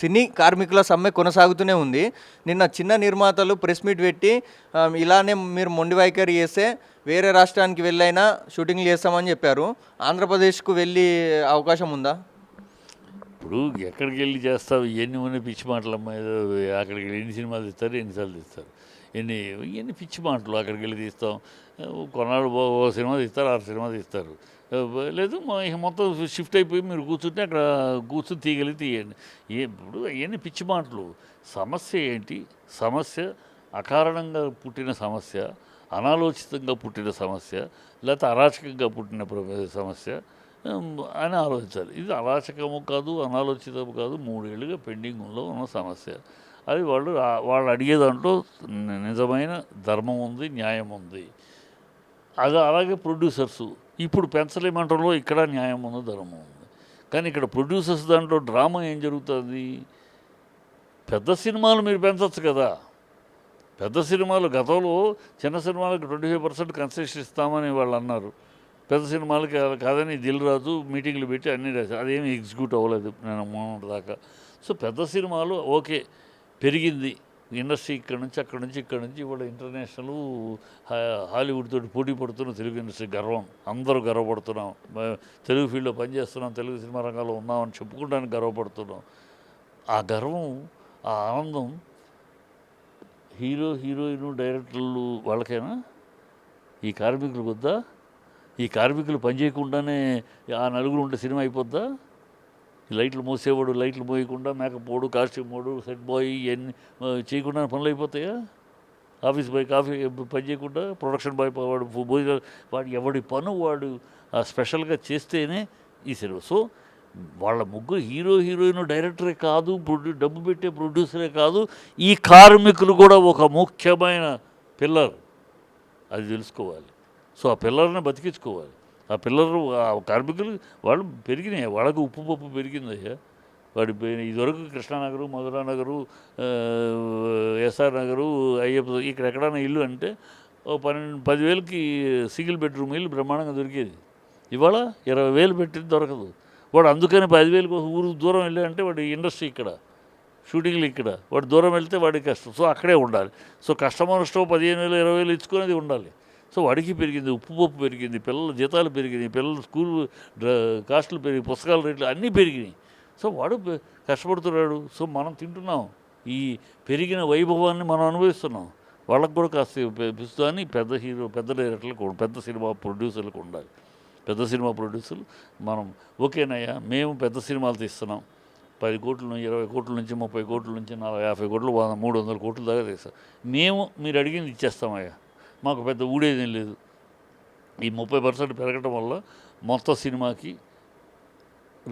సినీ కార్మికుల సమ్మె కొనసాగుతూనే ఉంది. నిన్న చిన్న నిర్మాతలు ప్రెస్ మీట్ పెట్టి ఇలానే మీరు మొండి వైఖరి చేస్తే వేరే రాష్ట్రానికి వెళ్ళైనా షూటింగ్లు చేస్తామని చెప్పారు. ఆంధ్రప్రదేశ్కు వెళ్ళి అవకాశం ఉందా? ఇప్పుడు ఎక్కడికి వెళ్ళి చేస్తావు? ఎన్ని ఉన్నాయి పిచ్చి మాటలు ఏదో అక్కడికి వెళ్ళి ఎన్ని సినిమాలు తీస్తారు ఎన్నిసార్లు తీస్తారు? ఎన్ని ఎన్ని పిచ్చి మాటలు అక్కడికి వెళ్ళి తీస్తాం? కొన్నాళ్ళు ఓ సినిమా తీస్తారు ఆరు సినిమా తీస్తారు. లేదు మొత్తం షిఫ్ట్ అయిపోయి మీరు కూర్చుంటే అక్కడ కూర్చుని తీగలి తీయండి. ఏ ఇప్పుడు అవన్నీ పిచ్చి మాటలు. సమస్య ఏంటి? సమస్య అకారణంగా పుట్టిన సమస్య అనాలోచితంగా పుట్టిన సమస్య లేకపోతే అరాచకంగా పుట్టిన ప్ర- సమస్య అని ఆలోచించాలి. ఇది అరాచకము కాదు అనాలోచితము కాదు మూడేళ్ళుగా పెండింగ్లో ఉన్న సమస్య. అది వాళ్ళు వాళ్ళు అడిగే దాంట్లో నిజమైన ధర్మం ఉంది న్యాయం ఉంది. అది అలాగే ప్రొడ్యూసర్సు. ఇప్పుడు పెంచలేమంటలో ఇక్కడ న్యాయం ఉంది ధర్మం ఉంది కానీ ఇక్కడ ప్రొడ్యూసర్స్ దాంట్లో డ్రామా ఏం జరుగుతుంది? పెద్ద సినిమాలు మీరు పెంచవచ్చు కదా. పెద్ద సినిమాలు గతంలో చిన్న సినిమాలకు ట్వంటీ ఫైవ్ పర్సెంట్ కన్సెషన్ ఇస్తామని వాళ్ళు అన్నారు. పెద్ద సినిమాలకి అలా కాదని దిల్ రాజు మీటింగ్లు పెట్టి అన్నీ రాశారు అదేమి ఎగ్జిక్యూట్ అవ్వలేదు నేను మొన్నటి దాకా. సో పెద్ద సినిమాలు ఓకే పెరిగింది. ఇండస్ట్రీ ఇక్కడ నుంచి అక్కడ నుంచి ఇక్కడ నుంచి ఇవాళ ఇంటర్నేషనల్ హాలీవుడ్ తోటి పోటీ పడుతున్న తెలుగు ఇండస్ట్రీ గర్వం. అందరూ గర్వపడుతున్నాం. తెలుగు ఫీల్డ్లో పనిచేస్తున్నాం తెలుగు సినిమా రంగంలో ఉన్నామని చెప్పుకోవడానికి గర్వపడుతున్నాం. ఆ గర్వం ఆ ఆనందం హీరో హీరోయిన్ డైరెక్టర్లు వాళ్ళకైనా? ఈ కార్మికులకు వద్దా? ఈ కార్మికులు పని చేయకుండానే ఆ నలుగురు ఉంటే సినిమా అయిపోద్దా? లైట్లు మూసేవాడు లైట్లు మోయకుండా మేకపోడు పోడు కాస్ట్యూమ్ సెట్ బాయ్ ఇవన్నీ చేయకుండా పనులు అయిపోతాయా? ఆఫీస్ బాయ్ కాఫీ పని చేయకుండా ప్రొడక్షన్ బాయ్ వాడు భోజనం వాడు ఎవడి పను వాడు స్పెషల్గా చేస్తేనే ఈ సినిమా. సో వాళ్ళ ముగ్గురు హీరో హీరోయిన్ డైరెక్టరే కాదు ప్రొడ్యూ డబ్బు పెట్టే ప్రొడ్యూసరే కాదు ఈ కార్మికులు కూడా ఒక ముఖ్యమైన పిల్లర్ అది తెలుసుకోవాలి. సో ఆ పిల్లర్ని బతికించుకోవాలి. ఆ పిల్లలు ఆ కార్మికులు వాళ్ళు పెరిగినాయి. వాళ్ళకు ఉప్పు పప్పు పెరిగింది అయ్యా. వాడి ఇదివరకు కృష్ణానగరు మధురా నగరు ఎస్ఆర్ నగరు అయ్యప్ప ఇక్కడ ఎక్కడైనా ఇల్లు అంటే ఓ పన్నెండు పదివేలకి సింగిల్ బెడ్రూమ్ ఇల్లు బ్రహ్మాండంగా దొరికేది. ఇవాళ ఇరవై వేలు పెట్టింది దొరకదు. వాడు అందుకని పదివేలు కోసం ఊరు దూరం వెళ్ళాడంటే వాడి ఇండస్ట్రీ ఇక్కడ షూటింగ్లు ఇక్కడ. వాడు దూరం వెళ్తే వాడికి కష్టం. సో అక్కడే ఉండాలి. సో కష్టమో నష్టం పదిహేను వేలు ఇరవై వేలు ఇచ్చుకునేది ఉండాలి. సో అడిగి పెరిగింది ఉప్పు పప్పు పెరిగింది పిల్లల జీతాలు పెరిగినాయి పిల్లల స్కూల్ కాస్టులు పెరిగి పుస్తకాల రేట్లు అన్నీ పెరిగినాయి. సో వాడు కష్టపడుతున్నాడు. సో మనం తింటున్నాం. ఈ పెరిగిన వైభవాన్ని మనం అనుభవిస్తున్నాం. వాళ్ళకు కూడా కాస్త పిస్తూ పెద్ద హీరో పెద్ద డైరెక్టర్లకు పెద్ద సినిమా ప్రొడ్యూసర్లకు ఉండాలి పెద్ద సినిమా ప్రొడ్యూసర్లు. మనం ఓకేనయ్యా మేము పెద్ద సినిమాలు తీస్తున్నాం. పది కోట్ల నుంచి ఇరవై కోట్ల నుంచి ముప్పై కోట్ల నుంచి నలభై యాభై కోట్లు మూడు వందల కోట్ల దాకా తీస్తాం. మేము మీరు అడిగింది ఇచ్చేస్తామయ్యా మాకు పెద్ద ఊడేదేం లేదు. ఈ ముప్పై పర్సెంట్ పెరగటం వల్ల మొత్తం సినిమాకి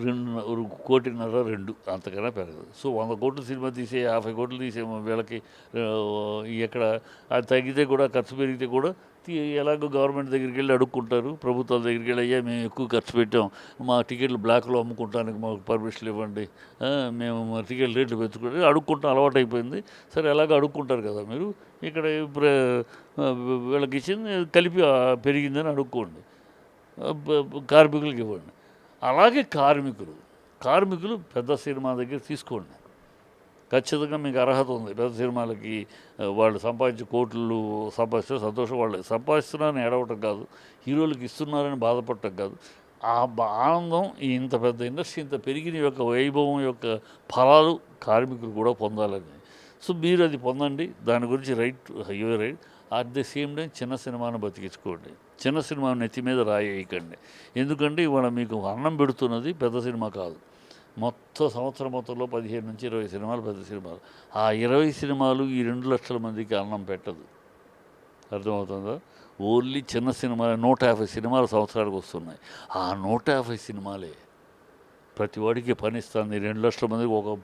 రెండు ఒక కోటిన్నర రెండు అంతకన్నా పెరగదు. సో వంద కోట్లు సినిమా తీసే యాభై కోట్లు తీసే వీళ్ళకి ఎక్కడ అది తగ్గితే కూడా ఖర్చు పెరిగితే కూడా ఎలాగో గవర్నమెంట్ దగ్గరికి వెళ్ళి అడుక్కుంటారు ప్రభుత్వాల దగ్గరికి వెళ్ళి అయ్యా మేము ఎక్కువ ఖర్చు పెట్టాం మా టికెట్లు బ్లాక్లో అమ్ముకుంటానికి మాకు పర్మిషన్ ఇవ్వండి మేము మా టికెట్ రేట్లు పెంచుకుంటే అడుక్కుంటాం అలవాటు అయిపోయింది. సరే ఎలాగో అడుక్కుంటారు కదా మీరు ఇక్కడ వీళ్ళకి ఇచ్చింది కలిపి పెరిగిందని అడుక్కోండి కార్మికులకి కార్మికులకు ఇవ్వండి. అలాగే కార్మికులు కార్మికులు పెద్ద సినిమా దగ్గర తీసుకోండి. ఖచ్చితంగా మీకు అర్హత ఉంది. పెద్ద సినిమాలకి వాళ్ళు సంపాదించే కోట్లు సంపాదిస్తే సంతోషం వాళ్ళు సంపాదిస్తున్నారని ఏడవటం కాదు. హీరోలకు ఇస్తున్నారని బాధపడటం కాదు. ఆ ఆనందం ఈ ఇంత పెద్ద ఇండస్ట్రీ ఇంత పెరిగిన యొక్క వైభవం యొక్క ఫలాలు కార్మికులు కూడా పొందాలని. సో మీరు అది పొందండి. దాని గురించి రైట్ అయ్యో right. At the same time చిన్న సినిమాను బతికించుకోండి. చిన్న సినిమా నెత్తి మీద రాయేయకండి ఎందుకంటే ఇవాళ మీకు అన్నం పెడుతున్నది పెద్ద సినిమా కాదు. మొత్తం సంవత్సరం మొత్తంలో పదిహేను నుంచి ఇరవై సినిమాలు పెద్ద సినిమాలు. ఆ ఇరవై సినిమాలు ఈ రెండు లక్షల మందికి అన్నం పెట్టదు. అర్థమవుతుందా? ఓన్లీ చిన్న సినిమా నూట యాభై సినిమాలు సంవత్సరానికి వస్తున్నాయి. ఆ నూట యాభై సినిమాలే ప్రతి వాడికి పని ఇస్తుంది రెండు లక్షల మందికి ఒక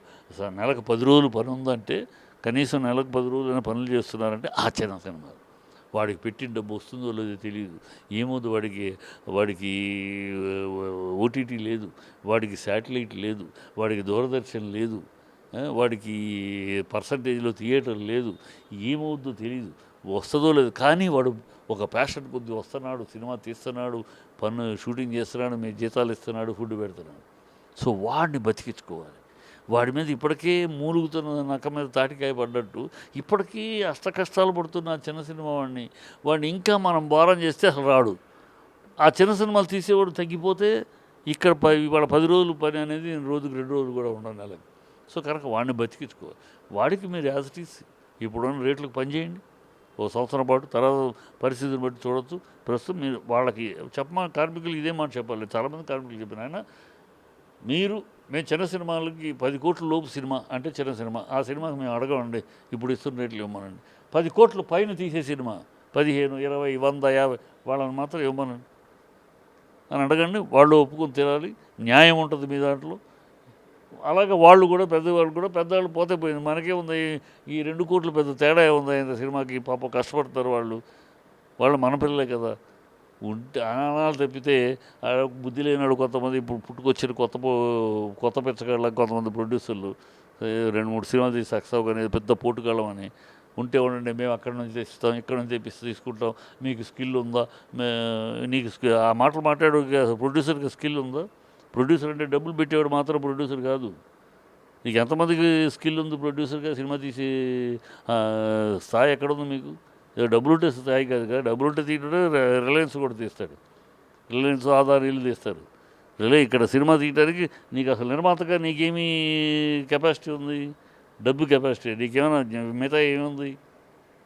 నెలకు పది రోజులు పని ఉందంటే కనీసం నెలకు పది రోజులైనా పనులు చేస్తున్నారంటే ఆ చిన్న సినిమాలు. వాడికి పెట్టిన డబ్బు వస్తుందో లేదో తెలియదు. ఏమోదు వాడికి వాడికి ఓటీటీ లేదు వాడికి శాటిలైట్ లేదు వాడికి దూరదర్శన్ లేదు వాడికి పర్సంటేజ్లో థియేటర్ లేదు ఏమవుద్దో తెలియదు వస్తుందో లేదు. కానీ వాడు ఒక ప్యాషన్ కొద్ది వస్తున్నాడు సినిమా తీస్తున్నాడు పన్ను షూటింగ్ చేస్తున్నాడు మీ జీతాలు ఇస్తున్నాడు ఫుడ్ పెడుతున్నాడు. సో వాడిని బతికించుకోవాలి. వాడి మీద ఇప్పటికే మూలుగుతున్న నక్క మీద తాటికాయ పడ్డట్టు ఇప్పటికీ అష్ట కష్టాలు పడుతున్న ఆ చిన్న సినిమా వాడిని. వాడిని ఇంకా మనం భారం చేస్తే అసలు రాడు. ఆ చిన్న సినిమాలు తీసేవాడు తగ్గిపోతే ఇక్కడ ప ఇవాళ పది రోజులు పని అనేది రోజుకి రెండు రోజులు కూడా ఉండాలి నెలకి. సో కనుక వాడిని బతికించుకో వాడికి మీరు యాజ్ ఇట్ ఈస్ ఇప్పుడున్న రేట్లకు పనిచేయండి ఓ సంవత్సరం పాటు తర్వాత పరిస్థితిని బట్టి చూడొచ్చు. ప్రస్తుతం మీరు వాళ్ళకి చెప్పమా కార్మికులు ఇదే మాట చెప్పాలి. చాలామంది కార్మికులు చెప్పిన ఆయన మీరు మేము చిన్న సినిమాలకి పది కోట్ల లోపు సినిమా అంటే చిన్న సినిమా ఆ సినిమాకి మేము అడగమండి ఇప్పుడు ఇస్తున్న రేట్లు ఇవ్వమనండి. పది కోట్ల పైన తీసే సినిమా పదిహేను ఇరవై వంద యాభై వాళ్ళని మాత్రం ఇవ్వమనండి. అని అడగండి వాళ్ళు ఒప్పుకొని తినాలి న్యాయం ఉంటుంది మీ దాంట్లో. అలాగే వాళ్ళు కూడా పెద్దవాళ్ళు కూడా పెద్దవాళ్ళు పోతే పోయింది. మనకే ఉంది ఈ రెండు కోట్లు పెద్ద తేడా ఉంది ఇంత సినిమాకి పాప కష్టపడతారు వాళ్ళు. వాళ్ళు మన పిల్లలే కదా. ఉంటే అనాలు తప్పితే ఆ బుద్ధి లేనాడు కొంతమంది ఇప్పుడు పుట్టుకొచ్చిన కొత్త పో- కొత్త పిచ్చగాళ్ళ కొంతమంది ప్రొడ్యూసర్లు రెండు మూడు సినిమాలు తీసి సక్సెస్ అవ్వగానే పెద్ద పోటుగాళ్ళం అని ఉంటే ఉండండి మేము అక్కడి నుంచి తెచ్చిస్తాం ఇక్కడ నుంచి తెప్పిస్తే తీసుకుంటాం మీకు స్కిల్ ఉందా నీకు ఆ మాటలు మాట్లాడు ప్రొడ్యూసర్కి స్కిల్ ఉందా? ప్రొడ్యూసర్ అంటే డబ్బులు పెట్టేవాడు మాత్రం ప్రొడ్యూసర్ కాదు. నీకు ఎంతమందికి స్కిల్ ఉంది ప్రొడ్యూసర్గా సినిమా తీసి స్థాయి స్థాయి ఎక్కడుంది మీకు? ఏదో డబ్బులు ఉంటే స్థాయి కాదు కదా. డబ్బులు ఉంటే తీయడం రిలయన్స్ కూడా తీస్తాడు. రిలయన్స్ ఆధార్ తీస్తారు రిలే ఇక్కడ సినిమా తీయడానికి నీకు అసలు నిర్మాతగా నీకేమీ కెపాసిటీ ఉంది? డబ్బు కెపాసిటీ. నీకేమైనా మిగతా ఏముంది?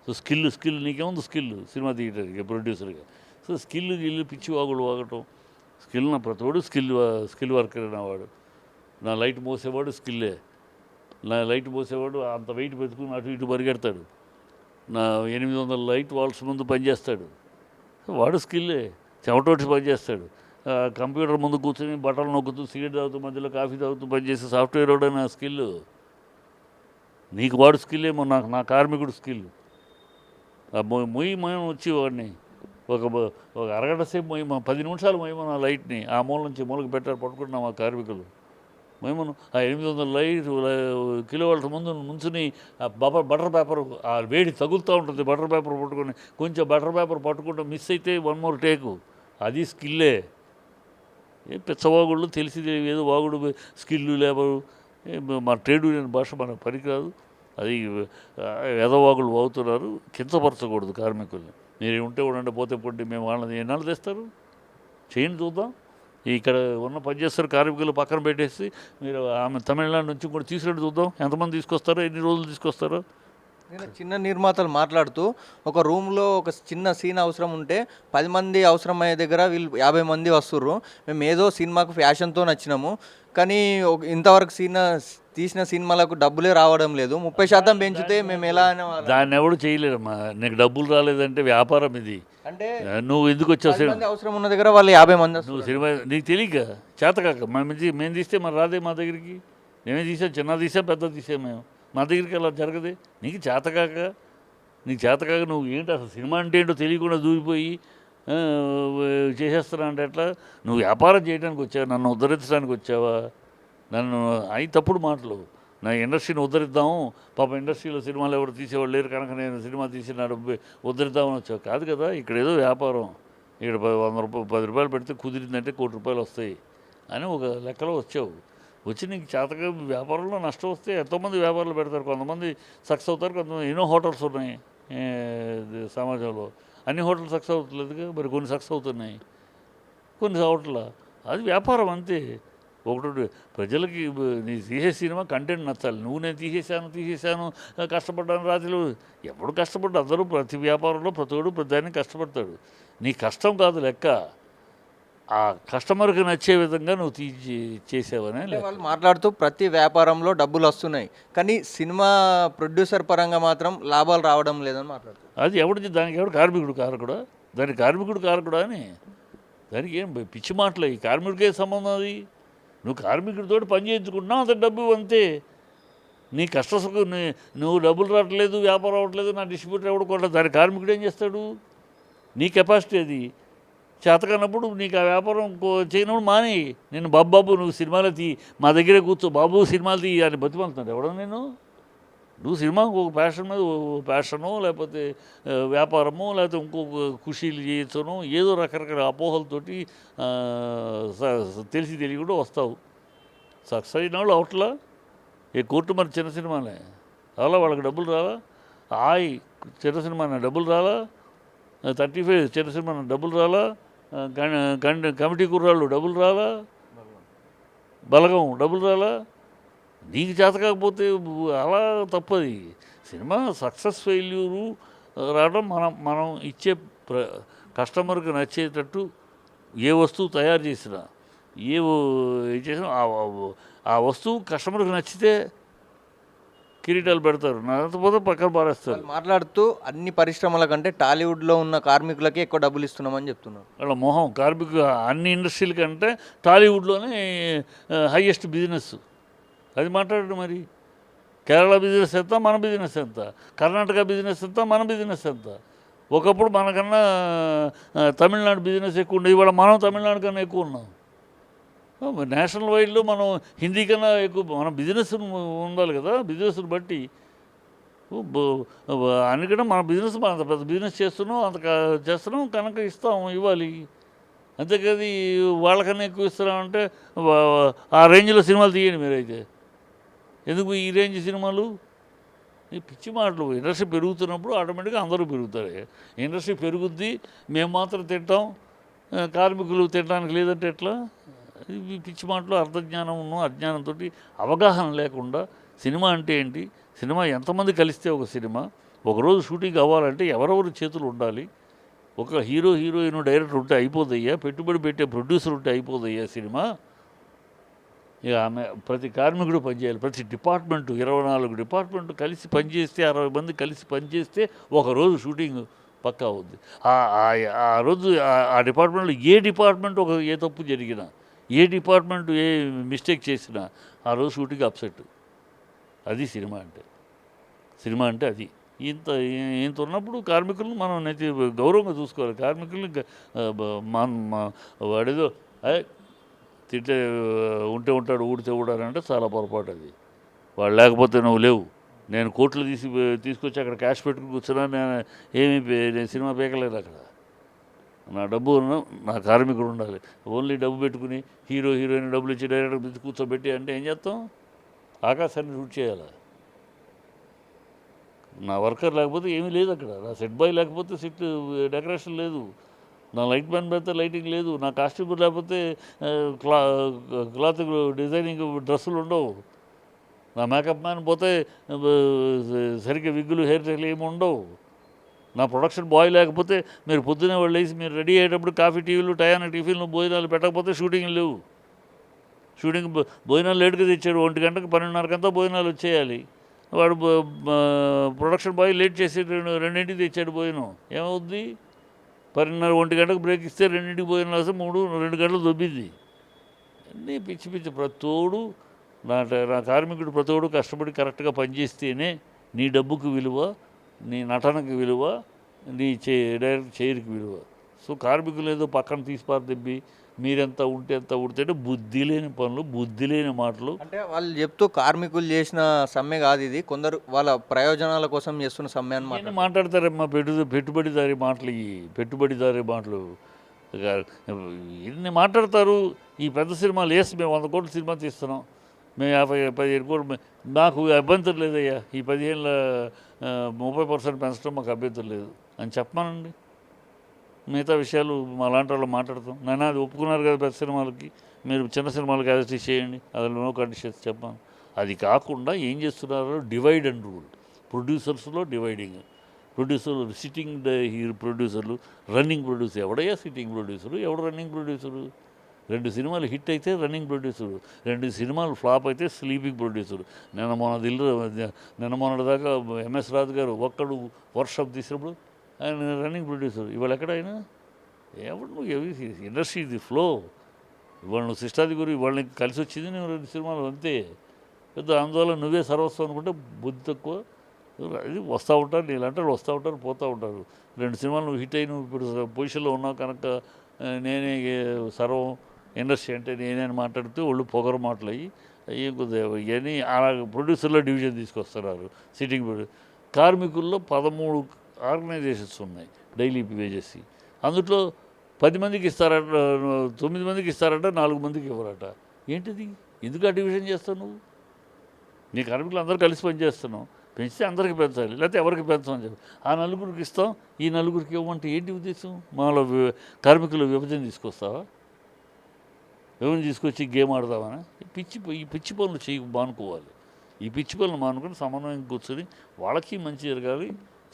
సో స్కిల్ స్కిల్ నీకేముంది? స్కిల్ సినిమా తీయడానికి ప్రొడ్యూసర్గా. సో స్కిల్ గిల్లు పిచ్చి వాగుడు వాగటం. స్కిల్ నా ప్రతివాడు స్కిల్ స్కిల్ వర్కర్ అనేవాడు. నా లైట్ మోసేవాడు స్కిల్లే. నా లైట్ మోసేవాడు అంత వెయిట్ పెట్టుకుని అటు ఇటు పరిగెడతాడు. నా ఎనిమిది వందల లైట్ వాల్స్ ముందు పనిచేస్తాడు. వాడు స్కిల్లే చెమటోటి పనిచేస్తాడు. కంప్యూటర్ ముందు కూర్చొని బట్టలు నొక్కుతూ సిగరెట్ తాగుతూ మధ్యలో కాఫీ తాగుతూ పనిచేసే సాఫ్ట్వేర్ వాడు నా స్కిల్ నీకు వాడు స్కిల్ ఏమో నాకు నా కార్మికుడు స్కిల్ ఆ మొయ్ మొయ్యి మేము వచ్చేవాడిని ఒక ఒక అరగంట సేపు మొయ్యమ పది నిమిషాలు మొయ్యమను ఆ లైట్ని ఆ మూల నుంచి మూలకి పెట్టారు పట్టుకుంటున్నాం ఆ కార్మికులు. మేము ఆ ఎనిమిది వందల లైట్ కిలో ముందు నుంచుని ఆ బటర్ బటర్ పేపర్ ఆ వేడి తగులుతూ ఉంటుంది బటర్ పేపర్ పట్టుకొని. కొంచెం బటర్ పేపర్ పట్టుకుంటూ మిస్ అయితే వన్ మోర్ టేకు. అది స్కిల్లే. ఏ పిచ్చవాగుళ్ళు తెలిసి ఏదో వాగుడు స్కిల్లు లేబరు. ఏ మన ట్రేడ్ యూనియన్ భాష మనకు పనికిరాదు అది ఎదవాగులు వాగుతున్నారు. కించపరచకూడదు కార్మికుల్ని. మీరు ఉంటే ఉండండి పోతే పొండి మేము వాళ్ళని ఎన్నాళ్ళు తెస్తారు? చేయండి చూద్దాం. ఇక్కడ ఉన్న పనిచేస్తారు కార్మికులు పక్కన పెట్టేసి మీరు ఆమె తమిళనాడు నుంచి కూడా తీసుకురండి చూద్దాం. ఎంతమంది తీసుకొస్తారో ఎన్ని రోజులు తీసుకొస్తారో. నేను చిన్న నిర్మాతలు మాట్లాడుతూ ఒక రూమ్లో ఒక చిన్న సీన్ అవసరం ఉంటే పది మంది అవసరమయ్యే దగ్గర వీళ్ళు యాభై మంది వస్తుర్రు. మేము ఏదో సినిమాకు ఫ్యాషన్తో నచ్చినాము. కానీ ఇంతవరకు సీన్ తీసిన సినిమాలకు డబ్బులే రావడం లేదు. ముప్పై శాతం పెంచితే మేము ఎలా. దాన్ని ఎవడు చేయలేరమ్మా. నీకు డబ్బులు రాలేదంటే వ్యాపారం ఇది. అంటే నువ్వు ఎందుకు వచ్చావు అవసరం ఉన్న దగ్గర వాళ్ళు యాభై మంది నువ్వు. సినిమా నీకు తెలియక? చేతకాక మేము మేము తీస్తే మరి రాదే మా దగ్గరికి? మేమే తీసాం చిన్న తీసాం పెద్ద తీసాం మేము. మా దగ్గరికి అలా జరగదే. నీకు చేతకాక నీకు చేతకాక నువ్వు ఏంటి అసలు సినిమా అంటే ఏంటో తెలియకుండా దూరిపోయి చేసేస్తున్నా అంటే ఎట్లా? నువ్వు వ్యాపారం చేయడానికి వచ్చావా? నన్ను ఉద్ధరించడానికి వచ్చావా? నన్ను అవి తప్పుడు మాటలు. నా ఇండస్ట్రీని ఉద్ధరిద్దాము పాప ఇండస్ట్రీలో సినిమాలు ఎవరు తీసేవాళ్ళు లేరు. కనుక నేను సినిమా తీసి నా డబ్బు ఉద్ధరిద్దామని వచ్చావు. కాదు కదా ఇక్కడ ఏదో వ్యాపారం. ఇక్కడ పది వంద రూపాయలు పది రూపాయలు పెడితే కుదిరిందంటే కోటి రూపాయలు వస్తాయి అని ఒక లెక్కలో వచ్చావు. వచ్చి నీకు చేతగా వ్యాపారంలో నష్టం వస్తే ఎంతోమంది వ్యాపారాలు పెడతారు. కొంతమంది సక్సెస్ అవుతారు కొంతమంది ఎన్నో హోటల్స్ ఉన్నాయి సమాజంలో. అన్ని హోటల్స్ సక్సెస్ అవుతలేదుగా మరి కొన్ని సక్సెస్ అవుతున్నాయి. కొన్ని అవట్ల అది వ్యాపారం అంతే. ఒకటి ప్రజలకి నీ తీసే సినిమా కంటెంట్ నచ్చాలి. నువ్వు నేను తీసేసాను తీసేసాను కష్టపడ్డాను రాత్రిలో. ఎప్పుడు కష్టపడ్డా? అందరూ ప్రతి వ్యాపారంలో ప్రతివాడు ప్రతి దాన్ని కష్టపడతాడు. నీ కష్టం కాదు లెక్క. ఆ కస్టమర్కి నచ్చే విధంగా నువ్వు తీసి చేసావనే వాళ్ళు మాట్లాడుతూ ప్రతి వ్యాపారంలో డబ్బులు వస్తున్నాయి. కానీ సినిమా ప్రొడ్యూసర్ పరంగా మాత్రం లాభాలు రావడం లేదని మాట్లాడుతారు అది ఎవడు దానికి ఎవడు కార్మికుడు కారకుడా దానికి కార్మికుడు కారకుడా అని. దానికి ఏం పిచ్చి మాటలే. ఈ కార్మికుడికే సంబంధం అది? నువ్వు కార్మికుడితో పని చేయించుకుంటున్నావు అంత డబ్బు అంతే. నీ కష్ట నువ్వు డబ్బులు రావట్లేదు వ్యాపారం అవ్వట్లేదు నా డిస్ట్రిబ్యూటర్ ఎవడు కొట్టలేదు. దాని కార్మికుడు ఏం చేస్తాడు? నీ కెపాసిటీ అది. చేతకన్నప్పుడు నీకు ఆ వ్యాపారం చేయనప్పుడు మాని. నేను బాబు బాబు నువ్వు సినిమాలో తీ మా దగ్గరే కూర్చో బాబు సినిమాలు తీ అని బతిమలుతున్నాడు. ఎవడో నేను నువ్వు సినిమాకు ఒక ప్యాషన్ మీద ప్యాషను లేకపోతే వ్యాపారము లేకపోతే ఇంకొక ఖుషీలు చేయొచ్చును ఏదో రకరకాల అపోహలతోటి తెలిసి తెలియ తెలిసి తెలియకుండా వస్తావు. సక్సెస్ అయిన వాళ్ళు అవట్లా? ఏ కోర్టు మరి చిన్న సినిమానే రాలా? వాళ్ళకి డబ్బులు రాలా? ఆయ్ చిన్న సినిమా డబ్బులు రాలా? థర్టీ ఫైవ్ చిన్న సినిమా డబ్బులు రాలా? ఆ, కం- కమిటీ కుర్రాళ్ళు డబ్బులు రాలా బలగం డబ్బులు రాలా? నీకు చేత కాకపోతే అలా తప్పది. సినిమా సక్సెస్ ఫెయిల్యూరు రావడం మనం మనం ఇచ్చే ప్ర కస్టమర్కి నచ్చేటట్టు ఏ వస్తువు తయారు చేసినా ఏ చేసినా ఆ వస్తువు కస్టమర్కి నచ్చితే కిరీటాలు పెడతారు. నచ్చకపోతే పక్కన పారేస్తారు. మాట్లాడుతూ అన్ని పరిశ్రమల కంటే టాలీవుడ్లో ఉన్న కార్మికులకి ఎక్కువ డబ్బులు ఇస్తున్నామని చెప్తున్నారు. వాళ్ళ మొహం. కార్మిక అన్ని ఇండస్ట్రీల కంటే టాలీవుడ్లోనే హైయెస్ట్ బిజినెస్ అది మాట్లాడండి మరి. కేరళ బిజినెస్ ఎంత మన బిజినెస్ ఎంత? కర్ణాటక బిజినెస్ ఎంత మన బిజినెస్ ఎంత? ఒకప్పుడు మనకన్నా తమిళనాడు బిజినెస్ ఎక్కువ ఉండే ఇవాళ మనం తమిళనాడు కన్నా ఎక్కువ ఉన్నాం. నేషనల్ వైడ్లో మనం హిందీ కన్నా ఎక్కువ మన బిజినెస్ ఉండాలి కదా బిజినెస్ని బట్టి. అందుకనే మన బిజినెస్ మనం అంత పెద్ద బిజినెస్ చేస్తున్నాం అంత చేస్తున్నాం కనుక ఇస్తాం ఇవ్వాలి. అంతేకాదు వాళ్ళకన్నా ఎక్కువ ఇస్తున్నామంటే ఆ రేంజ్లో సినిమాలు తీయండి మీరైతే. ఎందుకు ఈ రేంజ్ సినిమాలు? ఈ పిచ్చి మాటలు ఇండస్ట్రీ పెరుగుతున్నప్పుడు ఆటోమేటిక్గా అందరూ పెరుగుతారు. ఇండస్ట్రీ పెరుగుద్ది మేము మాత్రం తింటాం కార్మికులు తినడానికి లేదంటే ఎట్లా? ఇవి పిచ్చి మాటలు అర్ధజ్ఞానం అజ్ఞానంతో అవగాహన లేకుండా సినిమా అంటే ఏంటి? సినిమా ఎంతమంది కలిస్తే ఒక సినిమా? ఒకరోజు షూటింగ్ అవ్వాలంటే ఎవరెవరు చేతులు ఉండాలి? ఒక హీరో హీరోయిన్ డైరెక్టర్ ఉంటే అయిపోదయ్యా? పెట్టుబడి పెట్టే ప్రొడ్యూసర్ ఉంటే అయిపోదయ్యా సినిమా? ఇక ఆమె ప్రతి కార్మికుడు పనిచేయాలి. ప్రతి డిపార్ట్మెంటు ఇరవై నాలుగు డిపార్ట్మెంట్ కలిసి పనిచేస్తే అరవై మంది కలిసి పనిచేస్తే ఒక రోజు షూటింగ్ పక్కా అవుద్ది. ఆ- రోజు ఆ డిపార్ట్మెంట్లో ఏ డిపార్ట్మెంట్ ఒక ఏ తప్పు జరిగినా ఏ డిపార్ట్మెంట్ ఏ మిస్టేక్ చేసినా ఆ రోజు షూటింగ్ అప్సెట్. అది సినిమా అంటే. సినిమా అంటే అది. ఇంత ఇంత ఉన్నప్పుడు కార్మికులను మనం నైతే గౌరవంగా చూసుకోవాలి. కార్మికులను మన వాడేదో తింటే ఉంటే ఉంటాడు ఊడితే ఊడాలంటే చాలా పొరపాటు అది. వాడు లేకపోతే నువ్వు లేవు. నేను కోట్లు తీసి తీసుకొచ్చి అక్కడ క్యాష్ పెట్టుకుని కూర్చున్నా నేను ఏమీ నేను సినిమా పేకలేదు అక్కడ. నా డబ్బు నా కార్మికుడు ఉండాలి. ఓన్లీ డబ్బు పెట్టుకుని హీరో హీరోయిన్ డబ్బులు ఇచ్చి డైరెక్టర్ మీద కూర్చోబెట్టి అంటే ఏం చేస్తాం? ఆకాశాన్ని షూట్ చేయాలి? నా వర్కర్ లేకపోతే ఏమీ లేదు అక్కడ. నా సెట్ బాయ్ లేకపోతే సెట్ డెకరేషన్ లేదు. నా లైట్ మ్యాన్ పెడితే లైటింగ్ లేదు. నా కాస్ట్యూమ్ లేకపోతే క్లా క్లాత్ డిజైనింగ్ డ్రెస్సులు ఉండవు. నా మేకప్ మ్యాన్ పోతే సరిగ్గా విగ్గులు హెయిర్ స్టైల్ ఏమి ఉండవు. నా ప్రొడక్షన్ బాయ్ లేకపోతే మీరు పొద్దున్నే వెళ్ళేసి మీరు రెడీ అయ్యేటప్పుడు కాఫీ టీవీలు టయాన టిఫిన్లు భోజనాలు పెట్టకపోతే షూటింగ్ లేవు. షూటింగ్ భోజనాలు లేట్గా తెచ్చాడు ఒంటి గంటకు పన్నెండున్నరకంతా భోజనాలు వచ్చేయాలి. వాడు ప్రొడక్షన్ బాయ్ లేట్ చేసి రెండు రెండింటికి తెచ్చాడు భోజనం. ఏమవుద్ది? పన్నెండున్నర ఒంటి గంటకు బ్రేక్ ఇస్తే రెండింటికి భోజనం వస్తే మూడు రెండు గంటలు దొబ్బింది అన్నీ పిచ్చి పిచ్చి. ప్రతోడు నా నా కార్మికుడు ప్రతోడు కష్టపడి కరెక్ట్గా పనిచేస్తేనే నీ డబ్బుకు విలువ నీ నటనకు విలువ నీ చే డైరెక్ట్ చైర్కి విలువ. సో కార్మికులు ఏదో పక్కన తీసి పారదెబ్బి మీరెంత ఉంటే ఎంత అంటే బుద్ధి లేని పనులు బుద్ధి లేని మాటలు. అంటే వాళ్ళు చెప్తూ కార్మికులు చేసిన సమ్మె కాదు ఇది. కొందరు వాళ్ళ ప్రయోజనాల కోసం చేస్తున్న సమ్మె అనమాట ఇవన్నీ మాట్లాడతారమ్మా? పెట్టు పెట్టుబడిదారి మాటలు ఈ పెట్టుబడిదారి మాటలు. ఇన్ని మాట్లాడతారు. ఈ పెద్ద సినిమాలు వేసి మేము వంద కోట్ల సినిమా తీస్తున్నాం. మేము యాభై పదిహేను కోట్లు నాకు అభ్యంతరం లేదయ్యా. ఈ పదిహేనుల ముప్పై పర్సెంట్ పెంచడం మాకు అభ్యంతరం లేదు. అని చెప్పమానండి. మిగతా విషయాలు మా లాంటి వాళ్ళు మాట్లాడతాం. నేను అది ఒప్పుకున్నారు కదా పెద్ద సినిమాలకి. మీరు చిన్న సినిమాలకి యాజిటీ చేయండి. అది నో కండిషన్స్ చెప్పాను. అది కాకుండా ఏం చేస్తున్నారు డివైడ్ అండ్ రూల్. ప్రొడ్యూసర్స్లో డివైడింగ్. ప్రొడ్యూసర్లు సిట్టింగ్ హీరో ప్రొడ్యూసర్లు రన్నింగ్ ప్రొడ్యూసర్ ఎవడయ్యా సిట్టింగ్ ప్రొడ్యూసరు? ఎవడు రన్నింగ్ ప్రొడ్యూసరు? రెండు సినిమాలు హిట్ అయితే రన్నింగ్ ప్రొడ్యూసర్ రెండు సినిమాలు ఫ్లాప్ అయితే స్లీపింగ్ ప్రొడ్యూసర్. నిన్న మొన్న దిల్ నిన్న మొన్నటి దాకా ఎంఎస్ రాజు గారు ఒక్కడు వర్క్షాప్ తీసినప్పుడు ఆయన రన్నింగ్ ప్రొడ్యూసర్. ఇవాళ ఎక్కడ ఆయన? ఎవడు ఇండస్ట్రీ ఇది ఫ్లో. ఇవాళ నువ్వు సిస్టాది గురి ఇవాళ కలిసి వచ్చింది నేను రెండు సినిమాలు అంతే. పెద్ద ఆందోళన నువ్వే సర్వస్వం అనుకుంటే బుద్ధి తక్కువ. ఇది వస్తూ ఉంటారు నీళ్ళంటే వస్తూ ఉంటారు పోతూ ఉంటారు. రెండు సినిమాలు నువ్వు హిట్ అయిన ఇప్పుడు పొజిషన్లో ఉన్నావు కనుక నేనే సర్వం ఇండస్ట్రీ అంటే నేనే మాట్లాడితే ఒళ్ళు పొగరు మాటలు అయ్యి అయ్యి కొద్దిగా ఇవన్నీ అలా ప్రొడ్యూసర్లో డివిజన్ తీసుకొస్తున్నారు సిట్టింగ్ ప్రొడ్యూసర్ కార్మికుల్లో పదమూడు ఆర్గనైజేషన్స్ ఉన్నాయి డైలీ వేజెస్. అందులో పది మందికి ఇస్తారట తొమ్మిది మందికి ఇస్తారట నాలుగు మందికి ఇవ్వరట. ఏంటిది? ఎందుకు ఆ డివిజన్ చేస్తావు నువ్వు? నీ కార్మికులు అందరూ కలిసి పనిచేస్తున్నాం. పెంచితే అందరికి పెంచాలి లేకపోతే ఎవరికి పెంచమని చెప్పి. ఆ నలుగురికి ఇస్తాం ఈ నలుగురికి ఇవ్వమంటే ఏంటి ఉద్దేశం? మాలో కార్మికులు విభజన తీసుకొస్తావా? విభజన తీసుకొచ్చి గేమ్ ఆడదామని? పిచ్చి ఈ పిచ్చి పనులు చేయి మానుకోవాలి. ఈ పిచ్చి పనులు మానుకొని సమన్వయం కూర్చొని వాళ్ళకి మంచి జరగాలి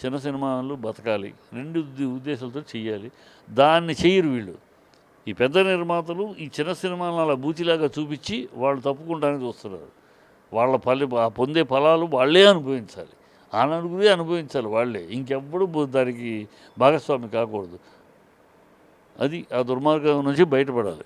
చిన్న సినిమాలు బతకాలి. రెండు ఉద్దేశాలతో చేయాలి దాన్ని చేయరు వీళ్ళు. ఈ పెద్ద నిర్మాతలు ఈ చిన్న సినిమాలను అలా బూచిలాగా చూపించి వాళ్ళు తప్పుకుంటానికి వస్తున్నారు వాళ్ళ పల్లె పొందే ఫలాలు వాళ్ళే అనుభవించాలి. ఆ నలుగురే అనుభవించాలి వాళ్ళే. ఇంకెప్పుడు దానికి భాగస్వామి కాకూడదు. అది ఆ దుర్మార్గం నుంచి బయటపడాలి.